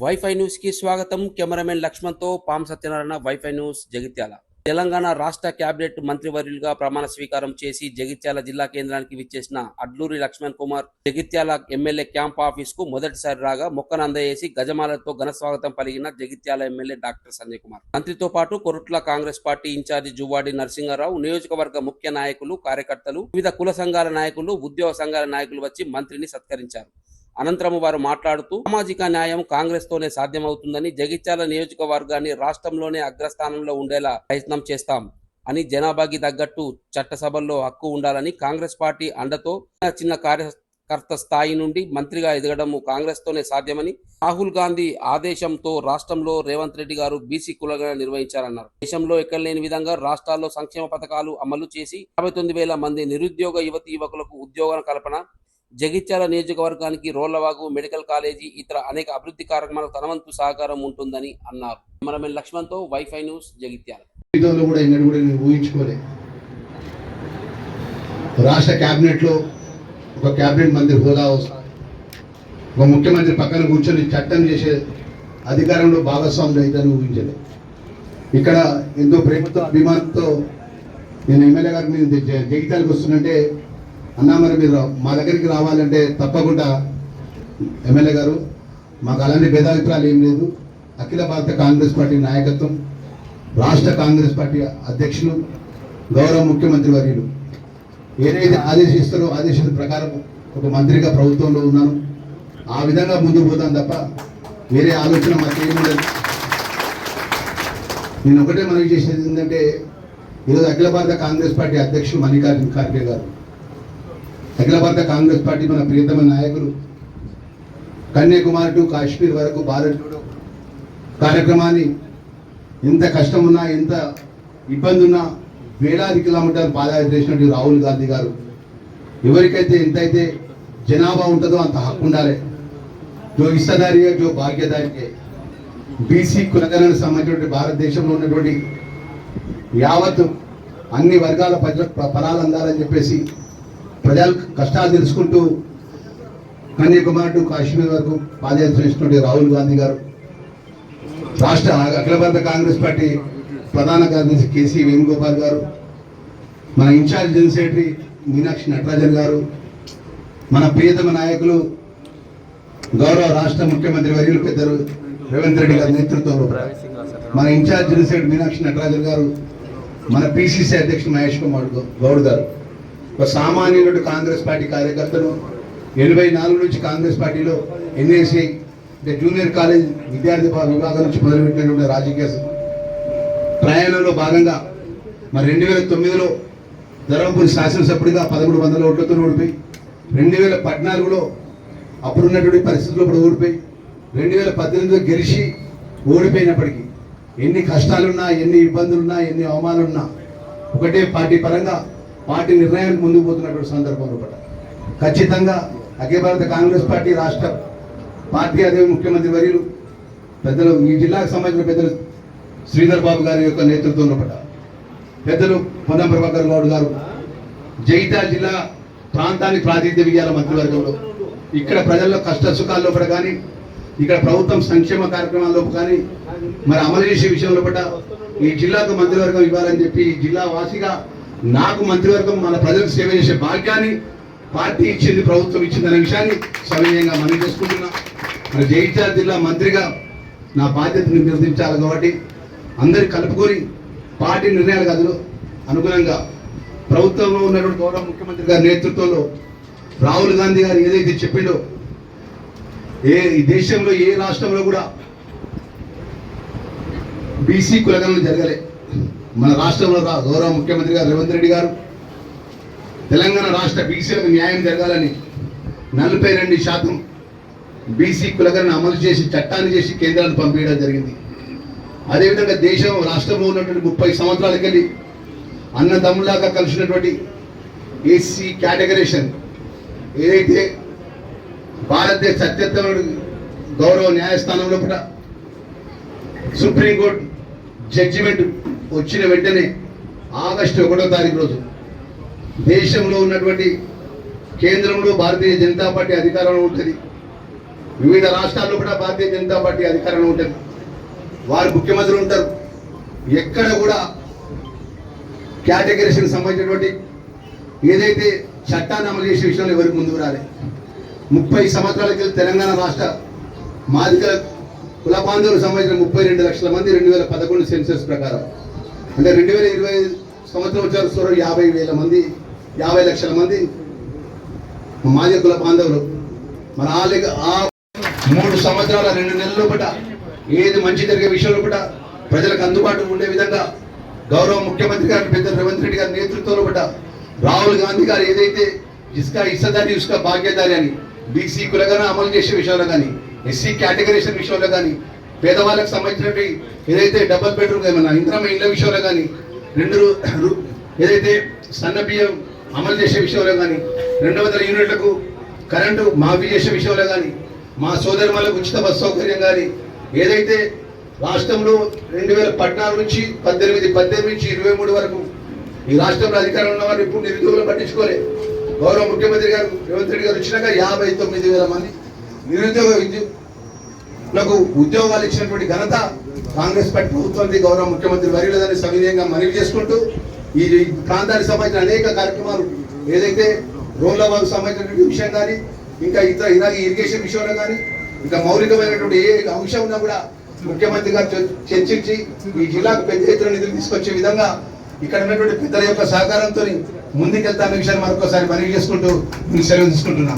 Wifi న్యూస్కి స్వాగతం. Cameraman లక్ష్మణ్తో పాం సత్యనారాయణ వైఫై న్యూస్ జగిత్యాల. తెలంగాణ రాష్ట్ర కేబినెట్ మంత్రివర్యులుగా ప్రమాణ స్వీకారం చేసి జగిత్యాల జిల్లా కేంద్రానికి విచ్చేసిన అడ్లూరి లక్ష్మణ్ కుమార్ జగిత్యాల ఎమ్మెల్యే క్యాంప్ ఆఫీస్కు మొదటిసారి రాగా మొక్కను అందజేసి గజమాలతో ఘన స్వాగతం పలిగిన జగిత్యాల ఎమ్మెల్యే డాక్టర్ సంజయ్ కుమార్. మంత్రితో పాటు Korutla Congress party in charge Juvvadi Narasimha Rao నియోజకవర్గ ముఖ్య నాయకులు కార్యకర్తలు వివిధ కుల సంఘాల నాయకులు ఉద్యోగ సంఘాల నాయకులు వచ్చి మంత్రిని సత్కరించారు. అనంతరం వారు మాట్లాడుతూ సామాజిక న్యాయం కాంగ్రెస్ తోనే సాధ్యమవుతుందని జగిత్యాల నియోజకవర్గాన్ని రాష్ట్రంలోనే అగ్రస్థానంలో ఉండేలా ప్రయత్నం చేస్తాం అని జనాభాకి తగ్గట్టు చట్టసభల్లో హక్కు ఉండాలని కాంగ్రెస్ పార్టీ అండతో చిన్న కార్యకర్త స్థాయి నుండి మంత్రిగా ఎదగడము కాంగ్రెస్ తోనే సాధ్యమని రాహుల్ గాంధీ ఆదేశంతో రాష్ట్రంలో రేవంత్ రెడ్డి గారు బీసీ కులగణ నిర్వహించారన్నారు. దేశంలో ఎక్కడ లేని విధంగా రాష్ట్రాల్లో సంక్షేమ పథకాలు అమలు చేసి యాభై తొమ్మిది వేల మంది నిరుద్యోగ యువతి యువకులకు ఉద్యోగ కల్పన జగిత్యాల నియోజకవర్గానికి రోళ్ళవాగు మెడికల్ కాలేజీ ఇతర అనేక అభివృద్ధి కార్యక్రమాలకు తనవంతు సహకారం ఉంటుందని అన్నారు. కెమెరామెన్ లక్ష్మణ్తో వైఫై న్యూస్ జగిత్యాల. కూడా నేను ఊహించుకోలే. రాష్ట్ర క్యాబినెట్లో ఒక క్యాబినెట్ మంత్రి హోదా వస్తుంది ఒక ముఖ్యమంత్రి పక్కన కూర్చొని చట్టం చేసే అధికారంలో భాగస్వాములు అవుతారని ఊహించలే. ఇక్కడ ఎంతో ప్రేమతో అభిమానంతో నేను ఎమ్మెల్యే గారికి నేను జగిత్యాలకు వస్తుందంటే అన్నా మరి మీరు మా దగ్గరికి రావాలంటే తప్పకుండా ఎమ్మెల్యే గారు మాకు అలాంటి భేదాభిప్రాయాలు ఏం లేదు. అఖిల భారత కాంగ్రెస్ పార్టీ నాయకత్వం రాష్ట్ర కాంగ్రెస్ పార్టీ అధ్యక్షులు గౌరవ ముఖ్యమంత్రి వర్యులు. ఏదైతే ఆదేశిస్తారో ఆదేశాల ప్రకారం ఒక మంత్రిగా ప్రభుత్వంలో ఉన్నాను. ఆ విధంగా ముందుకు పోతాను తప్ప వేరే ఆలోచన మాకు ఏమీ లేదు. నేను ఒకటే మనవి చేసేది ఏంటంటే ఈరోజు అఖిల భారత కాంగ్రెస్ పార్టీ అధ్యక్షులు మల్లికార్జున ఖార్గే గారు అఖిల భారత కాంగ్రెస్ పార్టీ మన ప్రియతమ నాయకులు కన్యాకుమారి టు కాశ్మీర్ వరకు భారత్ కార్యక్రమాన్ని ఎంత కష్టం ఉన్నా ఎంత ఇబ్బంది ఉన్నా వేలాది కిలోమీటర్లు పాదయాత్ర చేసినట్టు రాహుల్ గాంధీ గారు. ఎవరికైతే ఎంతైతే జనాభా ఉంటుందో అంత హక్కు ఉండాలి. జో ఇష్టదారిగా జో భాగ్యదారికే. బీసీ కులగణకు సంబంధించినటువంటి భారతదేశంలో ఉన్నటువంటి యావత్ అన్ని వర్గాల ప్రజలకు ఫలాలు అందాలని చెప్పేసి ప్రజల కష్టాలు తెలుసుకుంటూ కన్యాకుమారి టు కాశ్మీర్ వరకు పాదయాత్ర చేసినటువంటి రాహుల్ గాంధీ గారు రాష్ట్ర అఖిల భారత కాంగ్రెస్ పార్టీ ప్రధాన కార్యదర్శి కేసీ వేణుగోపాల్ గారు మన in charge general secretary Meenakshi Natarajan garu మన ప్రియతమ నాయకులు గౌరవ రాష్ట్ర ముఖ్యమంత్రి వర్యులు పెద్దలు రేవంత్ రెడ్డి గారి నేతృత్వంలో మన in charge general secretary Meenakshi Natarajan garu మన పిసిసి అధ్యక్షుడు మహేష్ కుమార్ గౌడ్ గారు. ఒక సామాన్యుడు కాంగ్రెస్ పార్టీ కార్యకర్తను ఎనభై నాలుగు నుంచి కాంగ్రెస్ పార్టీలో ఎన్ఏసీ అంటే జూనియర్ కాలేజ్ విద్యార్థి విభాగం నుంచి మొదలుపెట్టినటువంటి రాజకీయ ప్రయాణంలో భాగంగా మరి రెండు వేల తొమ్మిదిలో ధర్మపురి శాసనసభ్యుడిగా పదమూడు వందల ఓట్లతో ఓడిపోయి రెండు వేల పద్నాలుగులో అప్పుడున్నటువంటి పరిస్థితుల్లో ఇప్పుడు ఓడిపోయి రెండు వేల పద్దెనిమిదిలో గెలిచి ఓడిపోయినప్పటికీ ఎన్ని కష్టాలున్నా ఎన్ని ఇబ్బందులున్నా ఎన్ని అవమానాలున్నా ఒకటే పార్టీ పరంగా పార్టీ నిర్ణయానికి ముందుకు పోతున్నటువంటి సందర్భంలో పట్ల ఖచ్చితంగా అఖిల భారత కాంగ్రెస్ పార్టీ రాష్ట్ర పార్టీ అదే ముఖ్యమంత్రి వర్యులు పెద్దలు ఈ జిల్లాకు సంబంధించిన పెద్దలు శ్రీధర్ బాబు గారి యొక్క నేతృత్వంలో పడ్డ పెద్దలు పొన్నం ప్రభాకర్ గౌడ్ గారు జైతాల్ జిల్లా ప్రాంతానికి ప్రాతినిధ్యం ఇవ్వాలి మంత్రివర్గంలో. ఇక్కడ ప్రజల్లో కష్ట సుఖాల్లో పడ కానీ ఇక్కడ ప్రభుత్వం సంక్షేమ కార్యక్రమాల్లో కానీ మరి అమలు చేసే విషయంలో పట్ల ఈ జిల్లాకు మంత్రివర్గం ఇవ్వాలని చెప్పి ఈ జిల్లా వాసిగా నాకు మంత్రివర్గం మన ప్రజలకు సేవ చేసే భాగ్యాన్ని పార్టీ ఇచ్చింది ప్రభుత్వం ఇచ్చింది అనే విషయాన్ని సవినయంగా మనం చేసుకుంటున్నా. మన జగిత్యాల జిల్లా మంత్రిగా నా బాధ్యతను నిర్వహించాలి కాబట్టి అందరి కలుపుకొని పార్టీ నిర్ణయాల గదిలో అనుగుణంగా ప్రభుత్వంలో ఉన్నటువంటి గౌరవ ముఖ్యమంత్రి గారి నేతృత్వంలో రాహుల్ గాంధీ గారు ఏదైతే చెప్పిండో ఏ ఈ దేశంలో ఏ రాష్ట్రంలో కూడా బీసీ కులగణన జరగలే. మన రాష్ట్రంలో గౌరవ ముఖ్యమంత్రి గారు రేవంత్ రెడ్డి గారు. తెలంగాణ రాష్ట్ర బీసీలకు న్యాయం జరగాలని నలభై రెండు శాతం బీసీ కులగణన అమలు చేసి చట్టాన్ని చేసి కేంద్రాన్ని పంపించడం జరిగింది. అదేవిధంగా దేశం రాష్ట్రంలో ఉన్నటువంటి ముప్పై సంవత్సరాలకెళ్ళి అన్నదమ్ములాగా కలిసినటువంటి ఏసీ కేటగరేషన్ ఏదైతే భారతదేశ అత్యుత్తమ గౌరవ న్యాయస్థానంలో కూడా సుప్రీంకోర్టు జడ్జిమెంట్ వచ్చిన వెంటనే ఆగస్టు ఒకటో తారీఖు రోజు దేశంలో ఉన్నటువంటి కేంద్రంలో భారతీయ జనతా పార్టీ అధికారంలో ఉంటుంది. వివిధ రాష్ట్రాల్లో కూడా భారతీయ జనతా పార్టీ అధికారంలో ఉంటుంది. వారు ముఖ్యమంత్రులు ఉంటారు. ఎక్కడ కూడా కేటగిరీస్కి సంబంధించినటువంటి ఏదైతే చట్టాన్ని అమలు చేసే విషయంలో ఎవరికి ముందుకు రాలే. ముప్పై సంవత్సరాల క్రితం తెలంగాణ రాష్ట్ర మాదిక కుల బాంధవులకు సంబంధించిన ముప్పై రెండు లక్షల మంది రెండు వేల పదకొండు సెన్సస్ ప్రకారం అంటే రెండు వేల ఇరవై సంవత్సరం వచ్చారు సుమారు యాభై వేల మంది యాభై లక్షల మంది మాదిక కుల బాంధవులు. మన ఆ ఆ మూడు సంవత్సరాల రెండు నెలల లోపల ఏది మంచి జరిగే విషయంలో కూడా ప్రజలకు అందుబాటులో ఉండే విధంగా గౌరవ ముఖ్యమంత్రి గారు పెద్ద రేవంత్ రెడ్డి గారి నేతృత్వంలో కూడా రాహుల్ గాంధీ గారు ఏదైతే ఇసుక ఇసదారి ఇసుక భాగ్యదారి అని బీసీ కులగానే అమలు చేసే విషయంలో కానీ ఎస్సీ కేటగరీషన్ విషయంలో కానీ పేదవాళ్ళకి సంబంధించినటువంటి ఏదైతే డబుల్ బెడ్రూమ్ ఏమన్నా ఇంద్రమ్మ ఇళ్ళ విషయంలో కానీ రెండు ఏదైతే సన్న బియ్యం అమలు చేసే విషయంలో కానీ రెండు వందల యూనిట్లకు కరెంటు మాఫీ చేసే విషయంలో కానీ మా సోదరులకు ఉచిత బస్సు సౌకర్యం కానీ ఏదైతే రాష్ట్రంలో రెండు వేల పద్నాలుగు నుంచి పద్దెనిమిది పద్దెనిమిది నుంచి ఇరవై మూడు వరకు ఈ రాష్ట్రంలో అధికారంలో ఉన్న వారు ఇప్పుడు నిరుద్యోగులు పట్టించుకోలే. గౌరవ ముఖ్యమంత్రి గారు రేవంత్ రెడ్డి గారు వచ్చినాక యాభై తొమ్మిది వేల మంది నిరుద్యోగ నాకు ఉద్యోగాలు ఇచ్చినటువంటి ఘనత కాంగ్రెస్ పార్టీ ప్రభుత్వానికి గౌరవ ముఖ్యమంత్రి వర్యులదని సవినయంగా మనవి చేసుకుంటూ ఈ ప్రాంతానికి సంబంధించిన అనేక కార్యక్రమాలు ఏదైతే రోడ్లకు సంబంధించినటువంటి విషయం కానీ ఇంకా ఇతర ఇలాగే ఇరిగేషన్ విషయంలో కానీ ఇంకా మౌలికమైనటువంటి ఏ అంశం ఉన్నా కూడా ముఖ్యమంత్రి గారు చర్చించి ఈ జిల్లాకు పెద్ద ఎత్తున నిధులు తీసుకొచ్చే విధంగా ఇక్కడ ఉన్నటువంటి పెద్దల యొక్క సహకారంతో ముందుకెళ్తాన్న విషయాన్ని మరొకసారి మనవి చేసుకుంటూ సెలవు తీసుకుంటున్నాను